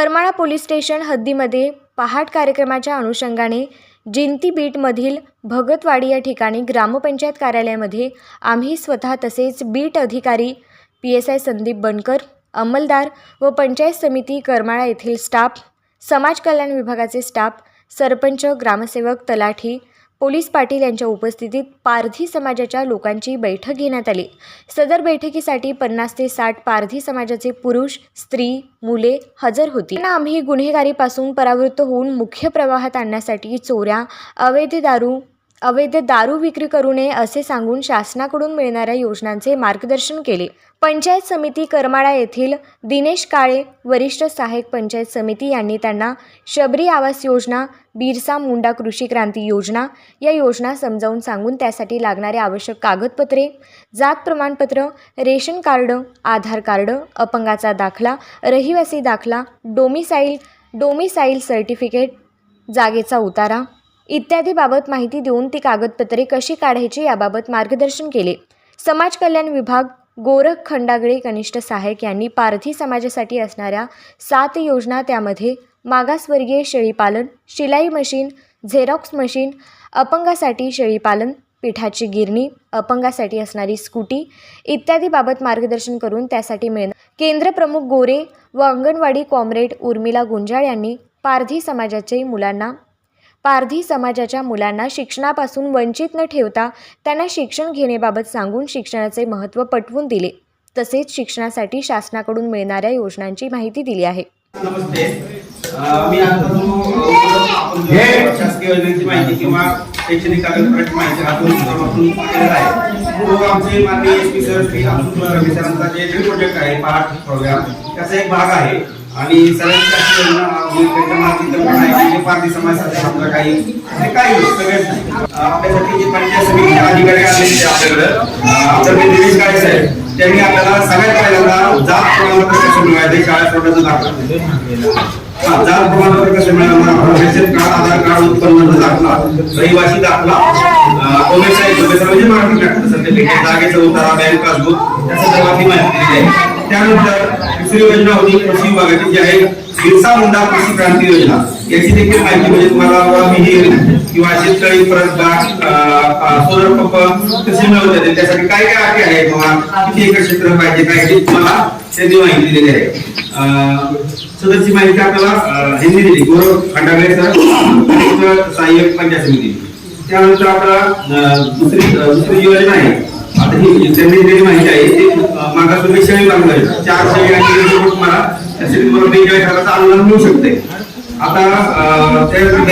Karmala police station हद्दीमध्ये पहाट कार्यक्रमाच्या अनुषंगाने जिंती बीटमधील भगतवाडी या ठिकाणी ग्रामपंचायत कार्यालयामध्ये आम्ही स्वतः तसेच बीट अधिकारी P S I Sandeep Bankar अंमलदार व पंचायत समिती करमाळा येथील स्टाफ समाज कल्याण विभागाचे स्टाफ सरपंच ग्रामसेवक तलाठी पोलीस पाटील यांच्या उपस्थितीत पारधी समाजाच्या लोकांची बैठक घेण्यात आली. सदर बैठकीसाठी पन्नास ते साठ पारधी समाजाचे पुरुष स्त्री मुले हजर होती. त्यांना आम्ही गुन्हेगारीपासून परावृत्त होऊन मुख्य प्रवाहात आणण्यासाठी चोऱ्या अवैध दारू अवैध दारू विक्री करू नये असे सांगून शासनाकडून मिळणाऱ्या योजनांचे मार्गदर्शन केले. पंचायत समिती करमाळा येथील दिनेश काळे वरिष्ठ सहाय्यक पंचायत समिती यांनी त्यांना शबरी आवास योजना बिरसा मुंडा कृषी क्रांती योजना या योजना समजावून सांगून त्यासाठी लागणारे आवश्यक कागदपत्रे जात प्रमाणपत्र रेशन कार्ड आधार कार्ड अपंगाचा दाखला रहिवासी दाखला डोमिसाईल डोमिसाईल सर्टिफिकेट जागेचा उतारा इत्यादीबाबत माहिती देऊन ती कागदपत्रे कशी काढायची याबाबत मार्गदर्शन केले. समाज कल्याण विभाग गोरख खंडागळे कनिष्ठ सहायक यांनी पारधी समाजासाठी असणाऱ्या सात योजना त्यामध्ये मागासवर्गीय शेळीपालन शिलाई मशीन झेरॉक्स मशीन अपंगासाठी शेळीपालन पिठाची गिरणी अपंगासाठी असणारी स्कूटी इत्यादीबाबत मार्गदर्शन करून त्यासाठी मिळणं केंद्रप्रमुख गोरे व अंगणवाडी कॉम्रेड उर्मिला गुंजाळ यांनी पारधी समाजाचे मुलांना पारधी समाजाच्या मुलांना शिक्षणापासून वंचित न ठेवता त्यांना शिक्षण घेण्याबाबत सांगून शिक्षणाचे महत्त्व पटवून दिले. तसेच शिक्षणासाठी शासनाकडून मिळणाऱ्या योजनांची माहिती दिली आहे. नमस्ते. अं, मी आता जो आपण जो शासकीय योजनेची माहिती किंवा शैक्षणिक कागदपत्राची माहिती हा केलेला आहे. तो आमचे माननीय एस पी सर श्री सरांचा जे ड्रीम प्रोजेक्ट आहे पहाट प्रोग्राम त्याचा एक भाग आहे. आणि सगळ्यांची अशी योजना त्याच्या आहे जे पारधी समाजासाठी समजा काही काही आपल्यासाठी जे पंचायत अधिकारी आमचे काळे साहेब त्यांनी आपल्याला सगळ्यात पहिल्यांदा जात प्रमाणपत्र कसं मिळवायचे शाळा जात प्रमाणपत्र कसं मिळालं रेशन कार्ड आधार कार्ड उत्पन्नाचा दाखला रहिवासी दाखला ओमेसाईड म्हणजे मराठी सर्टिफिकेट जागेचा उतारा बँक पासबुक त्या माहिती दिली आहे. त्यानंतर दुसरी योजना होती कृषी विभागाची जी आहे बिरसा मुंडा कृषी क्रांती योजना. याची देखील माहिती म्हणजे तुम्हाला विहीर किंवा परत सोलर पंप कसे मिळवता येतील त्यासाठी काय काय अटी आहे किंवा किती एकर क्षेत्र पाहिजे काय ते तुम्हाला त्याची माहिती दिलेली आहे. अं, सदरची माहिती आपल्याला हिंदी दिली. गौरव खंडागळे सर सहाय्यक पंचायत समिती. त्यानंतर आपला दुसरी दुसरी योजना आहे. आता ही त्यांनी दिलेली माहिती आहे ते अं, मागासवर्गीय शेळी लागणार चार शेळी आणि एक जोड तुम्हाला त्यासाठी तुम्हाला बेचाळीस हजाराचं अनुदान मिळू शकते. आता अं, त्याला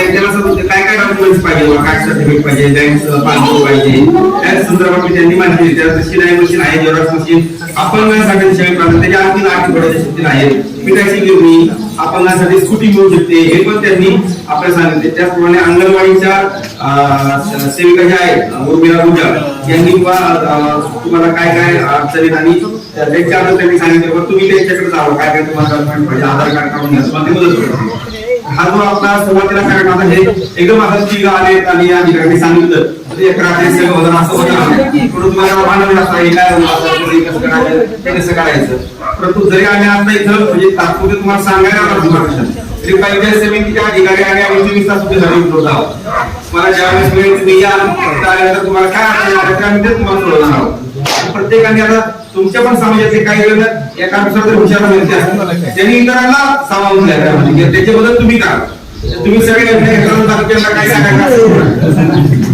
काय काय डॉक्युमेंट्स पाहिजे काय सर्टिफिकेट पाहिजे बँक पासबुक पाहिजे त्या संदर्भात त्यांनी माहिती दिली. त्यात शिलाई मशीन आहे जेवढा मशीन. आपण शेळी प्राणी त्याच्या आणखी आठ पिठाची गिरणी अपंगांसाठी स्कूटी मिळू शकते हे पण त्यांनी आपल्याला सांगितले. त्याचप्रमाणे अंगणवाडीच्या सेविका ज्या आहेत उर्मिला रुजा यांनी तुम्हाला काय काय अडचणीत आणि त्यांच्याबद्दल त्यांनी सांगितलं पण तुम्ही त्यांच्याकडे जावं. काय काय तुम्हाला document पाहिजे आधार कार्ड काढून घ्या तुम्हाला मदत करतो हा जो आपला सुरुवातीला काय आता हे एकदम आता तिघ आले आणि या ठिकाणी सांगितलं. म्हणजे असं होतं म्हणून तुम्हाला भांडण असतं हे काय कसं करायचं ते कसं करायचं? परंतु जरी आम्ही आता इथं म्हणजे तात्पुरते तुम्हाला सांगायला आलो मार्गदर्शन तरी पंचायत समितीच्या अधिकारी आणि आम्ही चोवीस तास सुद्धा घरी उठवत आहोत. मला ज्यावेळेस वेळ तुम्ही या त्यानंतर तुम्हाला काय अडचण आल्या तर आम्ही ते तुम्हाला सोडवणार आहोत. प्रत्येकाने आता तुमच्या पण समाजाचे काही जण एका दुसऱ्या हुशार व्यक्ती असतात. त्यांनी इतरांना सामावून घ्या त्यामध्ये. म्हणजे त्याच्याबद्दल तुम्ही काय तुम्ही सगळे एकमेकांना तालुक्याला काय सांगायचं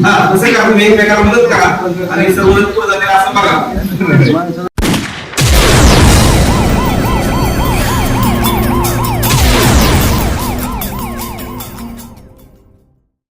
हा तसं करा. तुम्ही एकमेकांना मदत करा. आणि सर्व पुढे असं बघा.